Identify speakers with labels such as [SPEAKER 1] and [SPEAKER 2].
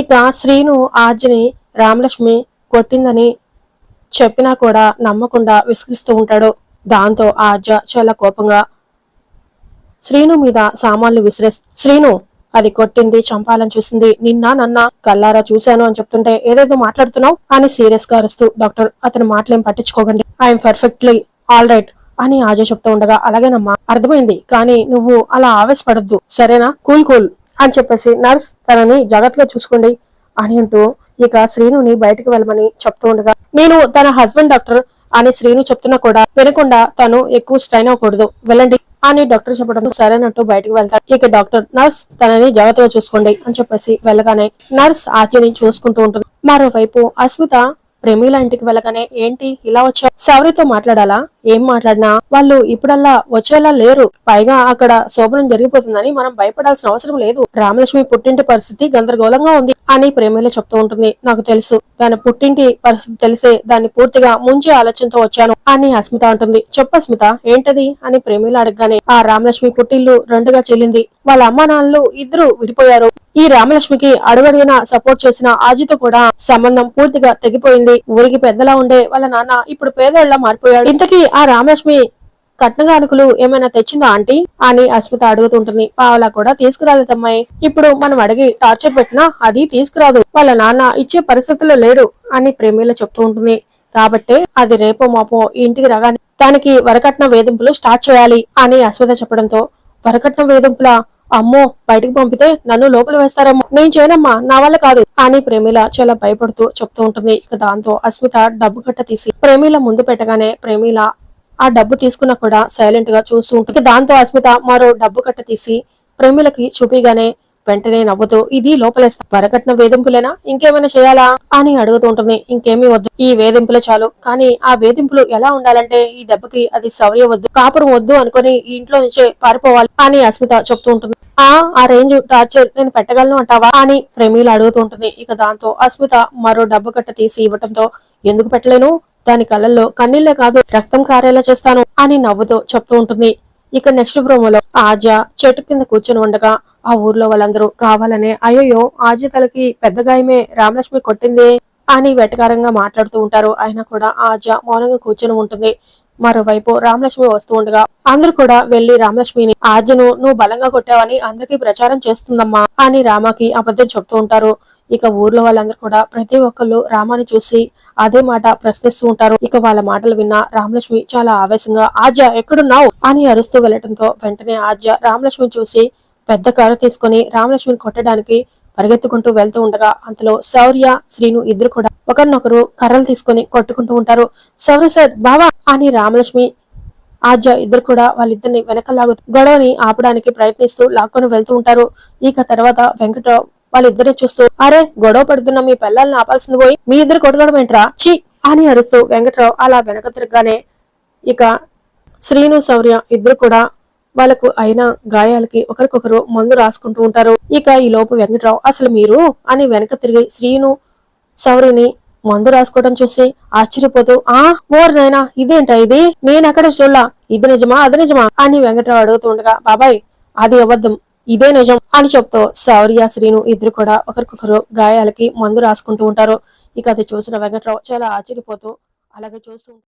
[SPEAKER 1] ఇక శ్రీను ఆర్జుని రామలక్ష్మి కొట్టిందని చెప్పినా కూడా నమ్మకుండా విసిగిస్తూ ఉంటాడు. దాంతో ఆర్జ చాలా కోపంగా శ్రీను మీద సామాన్లు విసిరే శ్రీను అది కొట్టింది చంపాలని చూసింది. నిన్న నన్న కల్లారా చూశాను అని చెప్తుంటే ఏదేదో మాట్లాడుతున్నావు అని సీరియస్గా అరుస్తూ డాక్టర్ అతని మాటలేం పట్టించుకోకండి. ఐఎమ్ పర్ఫెక్ట్లీ ఆల్ రైట్ అని ఆజ చెప్తూ ఉండగా అలాగేనమ్మా అర్థమైంది. కానీ నువ్వు అలా ఆవేశపడద్దు. సరేనా? Cool cool. అని చెప్పేసి నర్స్ తనని జాగ్రత్తగా చూసుకోండి అని అంటూ ఇక శ్రీనుని బయటకు వెళ్ళమని చెప్తూ ఉండగా నేను తన హస్బెండ్ డాక్టర్ అని శ్రీను చెప్తున్నా కూడా వినకుండా తను ఎక్కువ స్ట్రైన్ అవ్వకూడదు. వెళ్ళండి అని డాక్టర్ చెప్పడం సరేనట్టు బయటకు వెళ్తాడు ఇక డాక్టర్ నర్స్ తనని జాగ్రత్తగా చూసుకోండి అని చెప్పేసి వెళ్ళగానే నర్స్ ఆర్తిని చూసుకుంటూ ఉంటుంది. మరోవైపు అస్మిత ప్రేమిల ఇంటికి వెళ్ళగానే ఏంటి ఇలా వచ్చా సౌరితో మాట్లాడాలా? ఏం మాట్లాడినా వాళ్ళు ఇప్పుడల్లా వచ్చేలా లేరు. పైగా అక్కడ శోభనం జరిగిపోతుందని మనం భయపడాల్సిన అవసరం లేదు. రామలక్ష్మి పుట్టింటి పరిస్థితి గందరగోళంగా ఉంది అని ప్రేమిల చెప్తూ ఉంటుంది. నాకు తెలుసు. దాని పుట్టింటి పరిస్థితి తెలిసే దాన్ని పూర్తిగా ముంచే ఆలోచనతో వచ్చాను అని అస్మిత అంటుంది. చెప్పు అస్మిత ఏంటది అని ప్రేమలు అడగగానే ఆ రామలక్ష్మి పుట్టిల్లు రెండుగా చెల్లింది. వాళ్ళ అమ్మా నాన్నలు ఇద్దరు విడిపోయారు. ఈ రామలక్ష్మికి అడుగడిగిన సపోర్ట్ చేసిన ఆజితో కూడా సంబంధం పూర్తిగా తెగిపోయింది. ఊరికి పెద్దలా ఉండే వాళ్ళ నాన్న ఇప్పుడు పేదోళ్ళ మారిపోయాడు. ఇంతకీ ఆ రామలక్ష్మి కట్నగానుకలు ఏమైనా తెచ్చిందా ఆంటీ? అని అస్మిత అడుగుతుంటుంది. పావలా కూడా తీసుకురాలేదమ్మాయి ఇప్పుడు మనం అడిగి టార్చర్ పెట్టినా అది తీసుకురాదు. వాళ్ళ నాన్న ఇచ్చే పరిస్థితుల్లో లేడు అని ప్రేమిల చెప్తూ ఉంటుంది. కాబట్టి అది రేపో మాపో ఇంటికి రాగానే దానికి వరకట్న వేధింపులు స్టార్ట్ చేయాలి అని అస్మిత చెప్పడంతో వరకట్న వేధింపుల? అమ్మో బయటకు పంపితే నన్ను లోపల వేస్తారేమో. నేను చేయనమ్మా నా వల్ల కాదు అని ప్రేమిల చాలా భయపడుతూ చెప్తూ ఉంటుంది. ఇక దాంతో అస్మిత డబ్బు కట్ట తీసి ప్రేమిల ముందు పెట్టగానే ప్రేమిల ఆ డబ్బు తీసుకున్నా కూడా సైలెంట్గా చూస్తూ ఉంటుంది. దాంతో అస్మిత మరో డబ్బు కట్ట తీసి ప్రేమిలకి చూపిగానే వెంటనే నవ్వుతూ ఇది లోపలేస్తా వరకట్న వేధింపులేనా? ఇంకేమైనా చేయాలా? అని అడుగుతూ ఉంటుంది. ఇంకేమీ వద్దు. ఈ వేధింపులు చాలు. కానీ ఆ వేధింపులు ఎలా ఉండాలంటే ఈ దెబ్బకి అది శౌర్య వద్దు. కాపురం వద్దు అనుకుని ఈ ఇంట్లో నుంచే పారిపోవాలి అని అస్మిత చెప్తూ ఉంటుంది. ఆ ఆ రేంజ్ టార్చర్ నేను పెట్టగలను అంటావా? అని ప్రేమిలు అడుగుతూ ఉంటుంది. ఇక దాంతో అస్మిత మరో డబ్బు కట్ట తీసి ఇవ్వటంతో ఎందుకు పెట్టలేను? దాని కళ్ళల్లో కన్నీళ్ళే కాదు రక్తం కారేలా చేస్తాను అని నవ్వుతూ చెప్తూ ఉంటుంది. ఇక నెక్స్ట్ ప్రోమోలో ఆజ చెట్టు కింద కూర్చొని ఉండగా ఆ ఊర్లో వాళ్ళందరూ కావాలనే అయ్యో ఆజా తలకి పెద్ద గాయమే రామలక్ష్మి కొట్టింది అని వెటకారంగా మాట్లాడుతూ ఉంటారు. అయినా కూడా ఆజ మౌనంగా కూర్చొని ఉంటుంది. మరోవైపు రామలక్ష్మి వస్తూ ఉండగా అందరూ కూడా వెళ్ళి రామలక్ష్మిని ఆర్జును నువ్వు బలంగా కొట్టావని అందరికీ ప్రచారం చేస్తుందమ్మా అని రామాకి అబద్ధం చెప్తూ ఉంటారు. ఇక ఊర్లో వాళ్ళందరూ కూడా ప్రతి ఒక్కళ్ళు రామాని చూసి అదే మాట ప్రశ్నిస్తూ ఉంటారు. ఇక వాళ్ళ మాటలు విన్న రామలక్ష్మి చాలా ఆవేశంగా ఆజ్య ఎక్కడున్నావు? అని అరుస్తూ వెళ్ళటంతో వెంటనే ఆజ్య రామలక్ష్మిని చూసి పెద్ద కర్ర తీసుకుని రామలక్ష్మిని కొట్టడానికి పరిగెత్తుకుంటూ వెళ్తూ ఉండగా అంతలో శౌర్య శ్రీను ఇద్దరు కూడా ఒకరినొకరు కర్రలు తీసుకొని కొట్టుకుంటూ ఉంటారు. శౌర్య సార్ బావా అని రామలక్ష్మి ఆజ్య ఇద్దరు కూడా వాళ్ళిద్దరిని వెనకలాగు గొడవని ఆపడానికి ప్రయత్నిస్తూ లాక్కొని వెళ్తూ ఉంటారు. ఇక తర్వాత వెంకట వాళ్ళిద్దరిని చూస్తూ అరే గొడవ పడుతున్న మీ పిల్లల్ని ఆపాల్సింది పోయి మీ ఇద్దరు కొట్టుకోవడం ఏంట్రా? చి అని అరుస్తూ వెంకట్రావు అలా వెనక తిరగగానే ఇక శ్రీను శౌర్య ఇద్దరు కూడా వాళ్ళకు అయిన గాయాలకి ఒకరికొకరు మందు రాసుకుంటూ ఉంటారు. ఇక ఈ లోపు వెంకట్రావు అసలు మీరు? అని వెనక తిరిగి శ్రీను సౌరిని మందు రాసుకోవడం చూసి ఆశ్చర్యపోతూ ఆ ఓర్ నాయనా ఇదేంటా ఇది? నేను చూడలా? ఇది నిజమా? అది నిజమా? అని వెంకట్రావు అడుగుతూ ఉండగా బాబాయ్ అది అబద్ధం. ఇదే నిజం అని చెప్తూ శౌర్య శ్రీను ఇద్దరు కూడా ఒకరికొకరు గాయాలకి మందు రాసుకుంటూ ఉంటారు. ఇక అది చూసిన వెంకట్రావు చాలా ఆశ్చర్యపోతూ అలాగే చూస్తూ